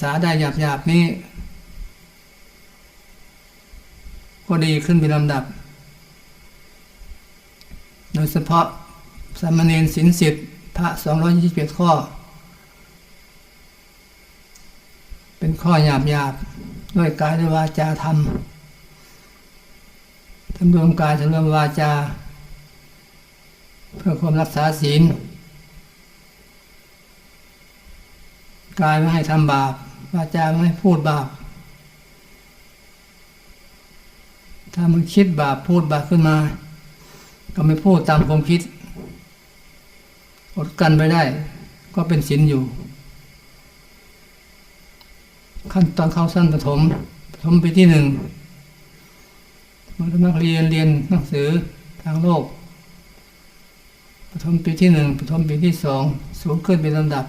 ษาได้หยาบหยาบนี้ ก็ดีขึ้นเป็นลำดับ โดยเฉพาะสามเณรสินสิทธิ์พระ227ข้อ เป็นข้อหยาบหยาบด้วยกายด้วยวาจาทำทำรวมกายทำรวมวาจา เพื่อความรักษาศีลกายไม่ให้ทำบาป วาจาไม่ให้พูดบาป ถ้ามันคิดบาปพูดบาปขึ้นมา ก็ไม่พูดตามความคิด อดกันไปได้ ก็เป็นศีลอยู่ ขั้นตอนเข้าสั้นปฐมปฐมปีที่หนึ่งเมื่อนักเรียนเรียนหนังสือทางโลกปฐมปีที่หนึ่งปฐมปีที่สองสูงขึ้นเป็นลำดับ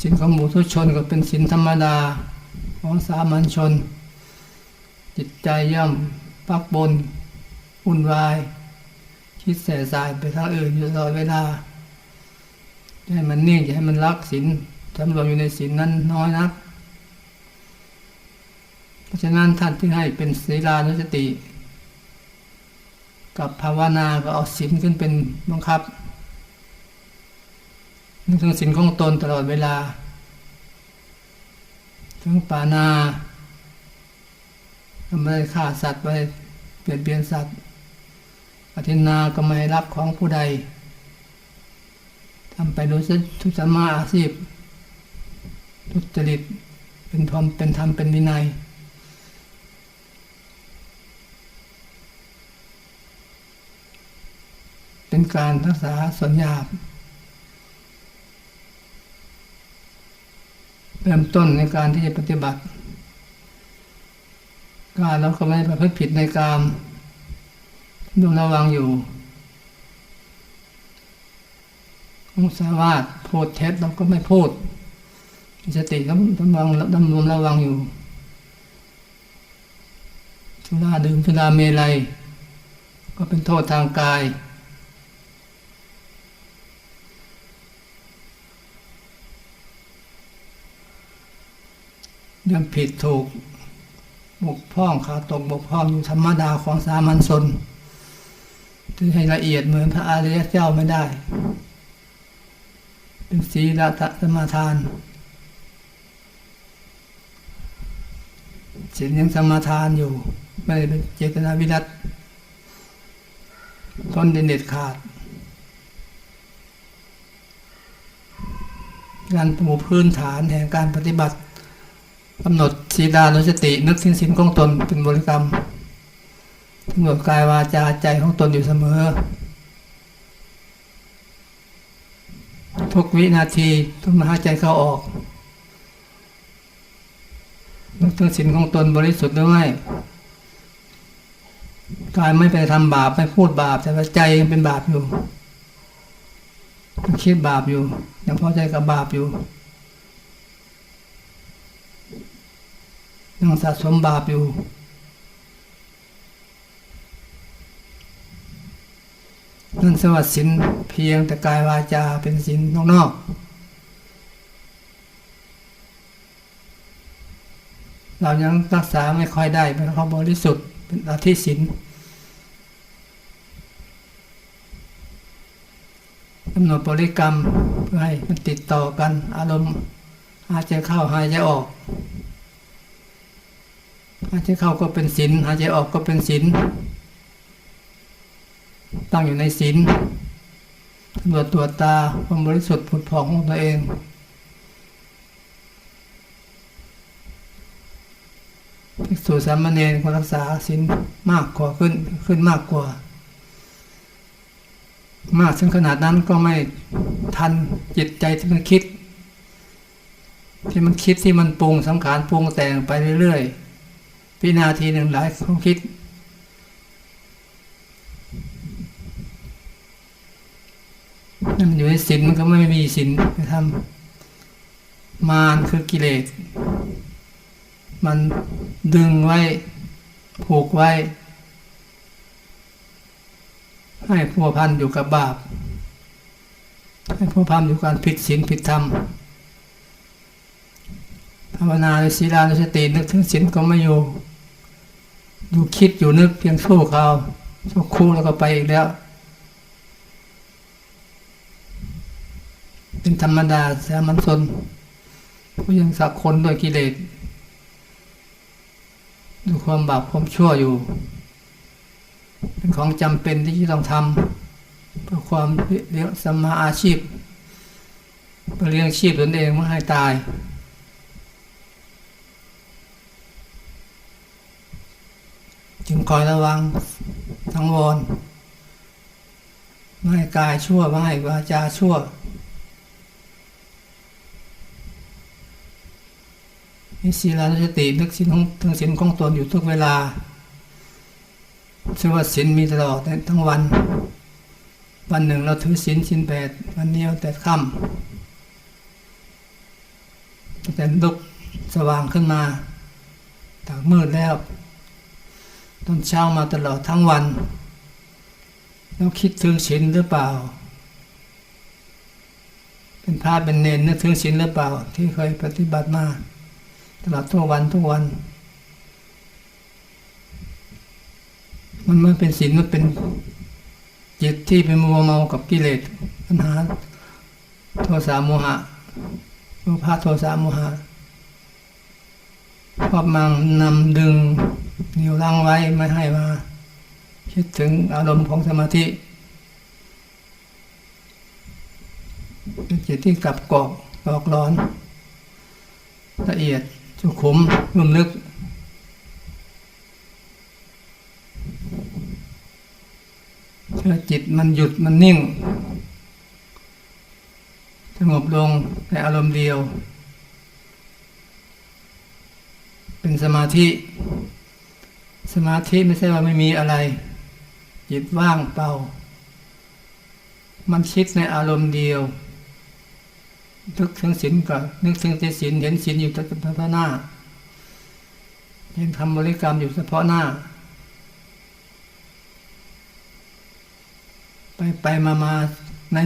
สินของหมู่ทุชนก็เป็นสินธรรมดาของสามัญชน จิตใจย่อมปักบนวุ่นวาย คิดแส่สายไปทางอื่นอยู่ตลอดเวลาให้มันนิ่งอย่าให้มันรักศีลสำรวมอยู่ในศีลนั้นน้อยนัก เพราะฉะนั้นท่านที่ให้เป็นศีลานุสติ กับภาวนาก็เอาศีลขึ้นเป็นบังคับ นึกถึงศีลของตนตลอดเวลา ถึงปานาก็ไม่ฆ่าสัตว์ไม่ได้เปลี่ยนเปลี่ยนสัตว์อธินาก็ไม่รับของผู้ใดทำไปโดยทุสมาอาชีพทุจริตเป็นธรรมเป็นธรรมเป็นวินัยเป็นการรักษาส่วนหยา เริ่มต้นในการที่จะปฏิบัติการเราก็ไม่ประพฤติผิดในกามดูระวังอยู่มุสาวาทพูดเท็จเราก็ไม่พูดมีสติดำดำวังดำรวมระวังอยู่สุราดื่มสุราเมลัย ก็เป็นโทษทางกาย เรื่องผิดถูกบกพร่องขาตกบกพร่องอยู่ธรรมดาของสามัญชนที่ให้ละเอียดเหมือนพระอริยเจ้าไม่ได้ เป็นศีลตะสมาทานศีลยังสมาทานอยู่ ไม่ได้เป็นเจตนาวิรัตต้นเด็ดขาดการปูพื้นฐานแห่งการปฏิบัติ กำหนดสีดานุสตินึกสิ้นสินของตนเป็นบริกรรมกำหนดกายวาจาใจของตนอยู่เสมอ ทุกวินาทีต้องมาหายใจเข้าออกนึกถึงสินของตนบริสุทธิ์หรือไม่กายไม่ไปทำบาปไม่พูดบาป แต่ว่าใจยังเป็นบาปอยู่คิดบาปอยู่ยังพอใจกับบาปอยู่ ยังสะสมบาปอยู่ นั่นสวัสดิ์สินเพียงแต่กายวาจาเป็นสินนอกๆเรายังรักษาไม่ค่อยได้เป็นข้อบริสุทธิ์เป็นอธิสินกำหนดบริกรรมเพื่อให้มันติดต่อกันอารมณ์หายใจเข้าหายใจออก หายใจเข้าก็เป็นศีลหายใจออกก็เป็นศีลตั้งอยู่ในศีลตรวจตรวจตาความบริสุทธิ์ผุดผ่องของตัวเอง ภิกษุสามเณรควรรักษาศีลมากกว่าขึ้นขึ้นมากกว่า มากถึงขนาดนั้นก็ไม่ทันจิตใจที่มันคิด ที่มันคิดที่มันปรุงสังขารปรุงแต่งไปเรื่อยๆ วินาทีหนึ่งหลายความคิดนั่นอยู่ในศีลมันก็ไม่มีศีลไปทำมารคือกิเลส มันดึงไว้ ผูกไว้ ให้พัวพันอยู่กับบาป ให้พัวพันอยู่การผิดศีลผิดธรรมภาวนาในศีลานุสตินึกถึงศีลก็ไม่อยู่ อยู่คิดอยู่นึกเพียงชั่วคราวชั่วครู่แล้วก็ไปอีกแล้ว เป็นธรรมดาสามัญชนผู้ยังสักคนด้วยกิเลสด้วยความบาปความชั่วอยู่ เป็นของจำเป็นที่จะต้องทำเพื่อความเลี้ยงสมมาอาชีพเพื่อเลี้ยงชีพตนเองไม่ให้ตาย จึงคอยระวังสังวรไม่ให้กายชั่วไม่ให้วาจาชั่ว มีศีลานุสตินึกสินของถึงสินของตนอยู่ทุกเวลาชื่อว่าสินมีตลอดทั้งวัน วันหนึ่งเราถือสินสินแปดวันนี้แต่ค่ำแต่ลุกสว่างขึ้นมาตากมืดแล้ว ตอนเช้ามาตลอดทั้งวัน เราคิดถึงศีลหรือเปล่า เป็นพระเป็นเนนนึกถึงศีลหรือเปล่า ที่เคยปฏิบัติมาตลอดทุกวันทุกวัน มันไม่เป็นศีลมันเป็นจิตที่เป็นมัวเมากับกิเลสปัญหาโทสะโมหะโลภะโทสะโมหะครอบมังนำดึง เหนี่ยวลังไว้ไม่ให้มา คิดถึงอารมณ์ของสมาธิจิตที่กลับกอกกอกร้อน ละเอียดสุขุมลุ่มลึกเมื่อจิตมันหยุดมันนิ่ง สงบลงในอารมณ์เดียว เป็นสมาธิ สมาธิไม่ใช่ว่าไม่มีอะไรจิตว่างเปล่า มันคิดในอารมณ์เดียวนึกถึงศีลก็นึกถึงแต่ศีลเห็นศีลอยู่เฉพาะหน้า เห็นคำบริกรรมอยู่เฉพาะหน้า ไปไปมามาใน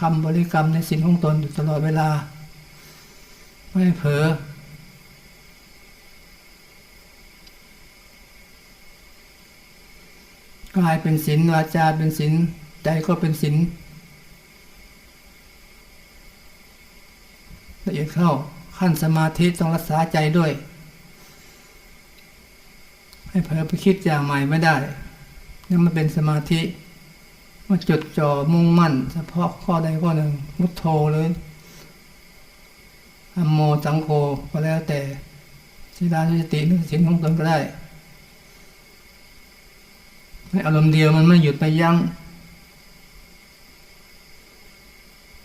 คำบริกรรมในศีลของตนอยู่ตลอดเวลา ไม่เผลอ กายเป็นศีลวาจาเป็นศีลใจก็เป็นศีลละเอียดเข้าขั้นสมาธิต้องรักษาใจด้วย ให้เผลอไปคิดอย่างใหม่ไม่ได้นั่นมันเป็นสมาธิมาจดจ่อมุ่งมั่น เฉพาะข้อใดข้อหนึ่งมุตโธเลยอมโมจังโฆก็แล้วแต่สิลานุสตินึกสินของตนก็ได้ ในอารมณ์เดียวมันไม่หยุดไปยัง้ง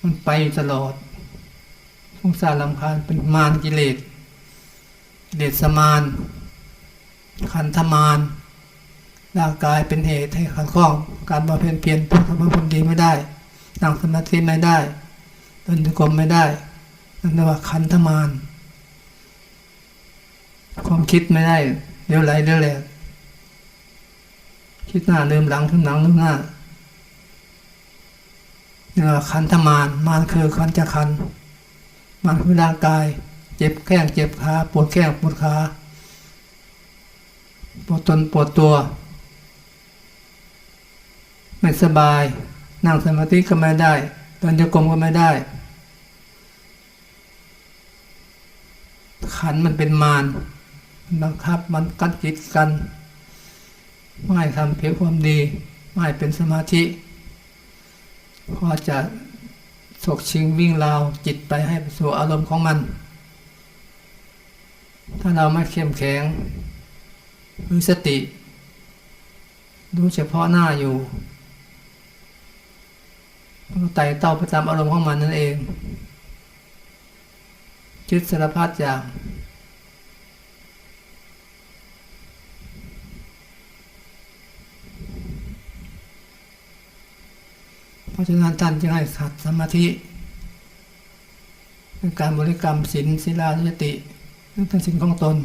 มันไปตลอดสงสารลำคาญเป็นมารกิเลสเลสสมาน ขันธมานร่างกายเป็นเหตุให้ขันข้อง การบำเพ็ญเพียรทำความดีไม่ได้นั่งสมาธิไม่ได้เดินจงกรมไม่ได้นั่นเรียกว่าขันธมาน ความคิดไม่ได้เดี๋ยวไหลเดี๋ยวแหลก คิดหน้าลืมหลังลืมหลังลืมหน้าเรียกว่าขันธมานมานคือขันจะขันมันคือร่างกาย เจ็บแข้งเจ็บขาปวดแข้งปวดขาปวดตนปวดตัว ไม่สบาย นั่งสมาธิก็ไม่ได้เดินจงกรมก็ไม่ได้ ขันมันเป็นมารบังคับมันกัดจิตกัน ไม่ทำเพียงความดี ไม่เป็นสมาธิก็จะสกชิงวิ่งราวจิตไปให้ไปสู่อารมณ์ของมัน ถ้าเราไม่เข้มแข็งคือสติ ดูเฉพาะหน้าอยู่ไต่เต้าประจำอารมณ์ของมันนั่นเองคิดสารพัดอย่าง เพราะฉะนั้นท่านจึงให้สัตว์สมาธิการบริกรรมศีลศีลานุสตินึกถึงสิ่งของตน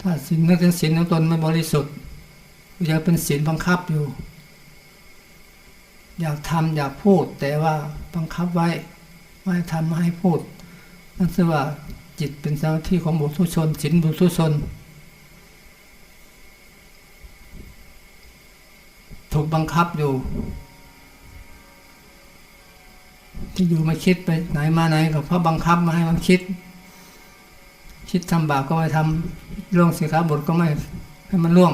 ถ้าศีลนึกถึงศีลของตนไม่บริสุทธิ์ยังเป็นศีลบังคับอยู่ อยากทำอยากพูด แต่ว่าบังคับไว้ไม่ทำไม่ให้พูด นั่นคือว่าจิตเป็นสมาธิของบุตุชนศีลบุตุชน ถูกบังคับอยู่ ที่อยู่ม่คิดไปไหนมาไหนก็เพราะบังคับมาให้มันคิด คิดทำบาปก็ไม่ทำล่วงสิขาบทก็ไม่ให้มันล่วง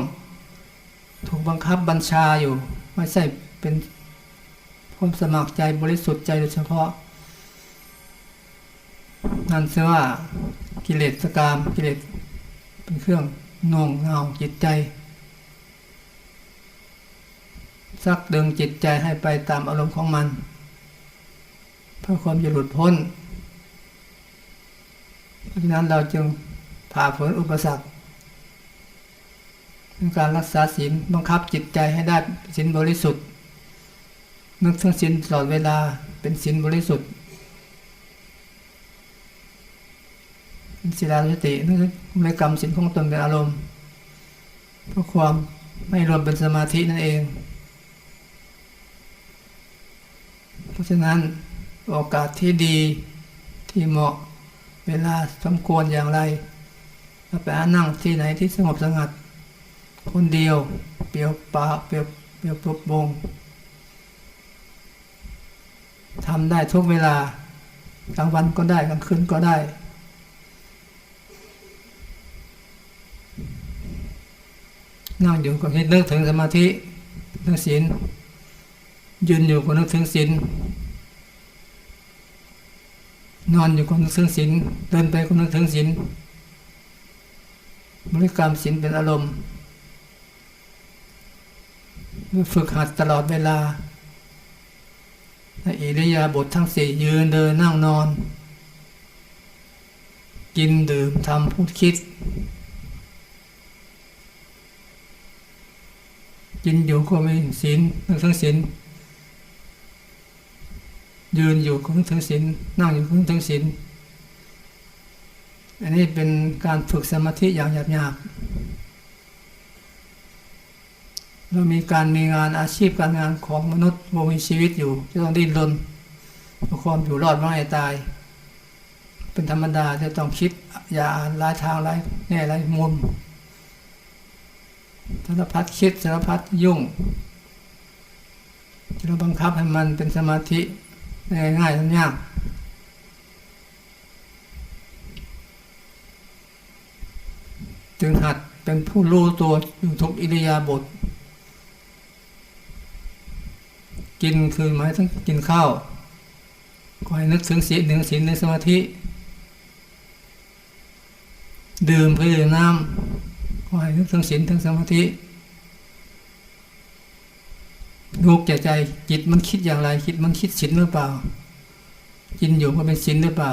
ถูกบังคับบัญชาอยู่ ไม่ใช่เป็นความสมัครใจบริสุทธิ์ใจโดยเฉพาะ นั่นเชื่อว่ากิเลสกามกิเลสเป็นเครื่องน่วงเหงาจิตใจ ซักดึงจิตใจให้ไปตามอารมณ์ของมัน เพื่อความจะหลุดพ้น เพราะฉะนั้นเราจึงผ่าฝืนอุปสรรคในการรักษาศีลบังคับจิตใจให้ได้ศีลบริสุทธิ์ นึกถึงศีลตลอดเวลาเป็นศีลบริสุทธิ์เป็นศีลาสตินึกถึงกรรมศีลของตนเป็นอารมณ์เพื่อความไม่รวมเป็นสมาธินั่นเอง เพราะฉะนั้นโอกาสที่ดีที่เหมาะเวลาสมควรอย่างไรเราไปนั่งที่ไหนที่สงบสงัด คนเดียวเปลี่ยวปาเปลี่ยวเปลี่ยวปลุกบงทำได้ทุกเวลากลางวันก็ได้กลางคืนก็ได้ นั่งอยู่ก็คิดนึกถึงสมาธินึกศีล ยืนอยู่ก็นึกถึงศีลนอนอยู่ก็นึกถึงศีลเดินไปก็นึกถึงศีลบริกรรมศีลเป็นอารมณ์ฝึกหัดตลอดเวลาในอิริยาบถทั้งสี่ยืนเดินนั่งนอน กินดื่มทำพูดคิด กินอยู่ก็มีศีลนึกถึงศีล ยืนอยู่ก็นึกถึงศีลนั่งอยู่ก็นึกถึงศีลอันนี้เป็นการฝึกสมาธิอย่างหยาบๆเรามีการมีงานอาชีพการงานของมนุษย์วงมีชีวิตอยู่จะต้องดิ้นรนเพื่อความอยู่รอดไม่ให้ตาย เป็นธรรมดาจะต้องคิดอย่าอ่านหลายทางหลายแง่หลายมุมสารพัดคิดสารพัดยุ่งจะเราบังคับให้มันเป็นสมาธิ ง่ายๆทำยากจึงหัดเป็นผู้รู้ตัวอยู่ทุกอิริยาบถกินคือหมายถึงกินข้าวก็ให้นึกถึงศีลหนึ่งศีลหนึ่งสมาธิ ดื่มเพื่อดื่มน้ำก็ให้นึกถึงศีลถึงสมาธิ ลูกใจใจจิตมันคิดอย่างไร คิดมันคิดศีลหรือเปล่า กินอยู่ก็เป็นศีลหรือเปล่า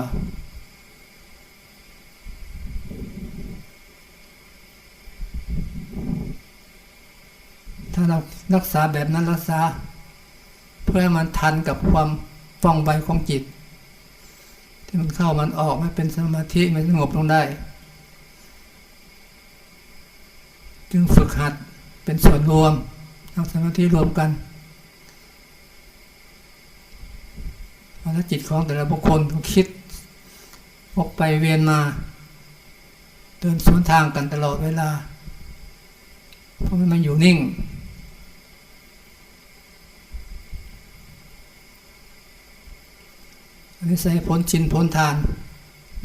ถ้าเรารักษาแบบนั้นรักษา เพื่อให้มันทันกับความฟ่องไวของจิต ที่มันเข้ามันออกให้เป็นสมาธิมันสงบลงได้ จึงฝึกหัดเป็นส่วนรวมทั้งสมาธิรวมกัน แล้วจิตของแต่ละบุคคลก็คิดวกไปเวียนมา เดินสวนทางกันตลอดเวลา เพราะมันอยู่นิ่ง อันนี้ใส่ผลชินผลทาน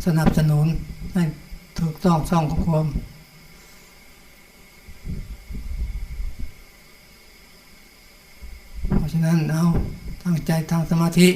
สนับสนุนให้ถูกต้องช่องของความเพราะฉะนั้นเอาตั้งใจทางสมาธิ